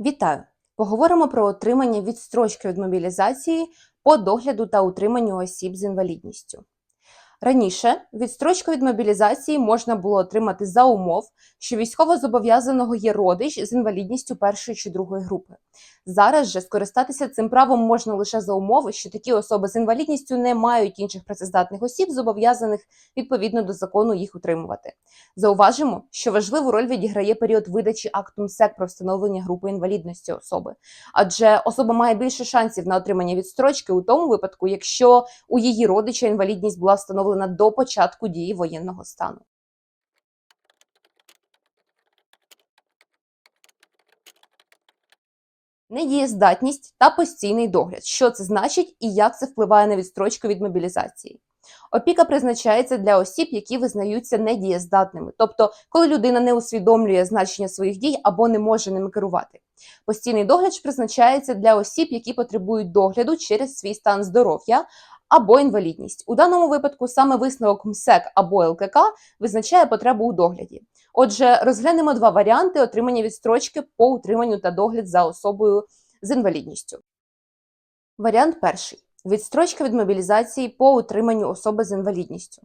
Вітаю! Поговоримо про отримання відстрочки від мобілізації по догляду та утриманню осіб з інвалідністю. Раніше відстрочку від мобілізації можна було отримати за умов, що військовозобов'язаного є родич з інвалідністю першої чи другої групи. Зараз же скористатися цим правом можна лише за умови, що такі особи з інвалідністю не мають інших працездатних осіб, зобов'язаних відповідно до закону їх утримувати. Зауважимо, що важливу роль відіграє період видачі акту МСЕК про встановлення групи інвалідності особи, адже особа має більше шансів на отримання відстрочки у тому випадку, якщо у її родича інвалідність була встановлена до початку дії воєнного стану. Недієздатність та постійний догляд. Що це значить і як це впливає на відстрочку від мобілізації? Опіка призначається для осіб, які визнаються недієздатними, тобто коли людина не усвідомлює значення своїх дій або не може ними керувати. Постійний догляд призначається для осіб, які потребують догляду через свій стан здоров'я або інвалідність. У даному випадку саме висновок МСЕК або ЛКК визначає потребу у догляді. Отже, розглянемо два варіанти отримання відстрочки по утриманню та догляд за особою з інвалідністю. Варіант перший. Відстрочка від мобілізації по утриманню особи з інвалідністю.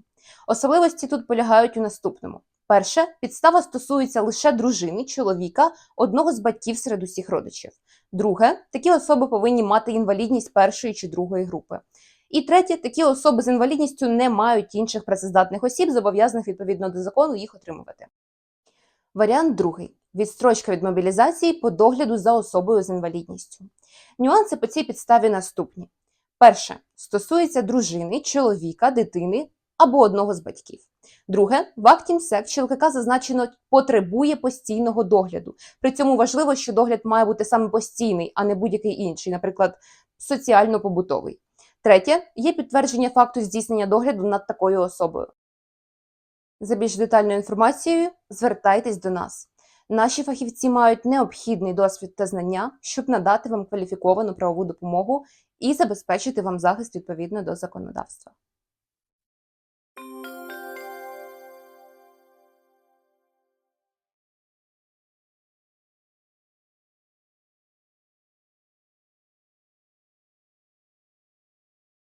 Особливості тут полягають у наступному: перше, підстава стосується лише дружини, чоловіка, одного з батьків серед усіх родичів. Друге, такі особи повинні мати інвалідність першої чи другої групи. І третє, такі особи з інвалідністю не мають інших працездатних осіб, зобов'язаних відповідно до закону їх отримувати. Варіант другий. Відстрочка від мобілізації по догляду за особою з інвалідністю. Нюанси по цій підставі наступні. Перше стосується дружини, чоловіка, дитини або одного з батьків. Друге, в акті МСЕК ЛКК зазначено потребує постійного догляду. При цьому важливо, що догляд має бути саме постійний, а не будь-який інший, наприклад, соціально-побутовий. Третє є підтвердження факту здійснення догляду над такою особою. За більш детальною інформацією звертайтесь до нас. Наші фахівці мають необхідний досвід та знання, щоб надати вам кваліфіковану правову допомогу і забезпечити вам захист відповідно до законодавства.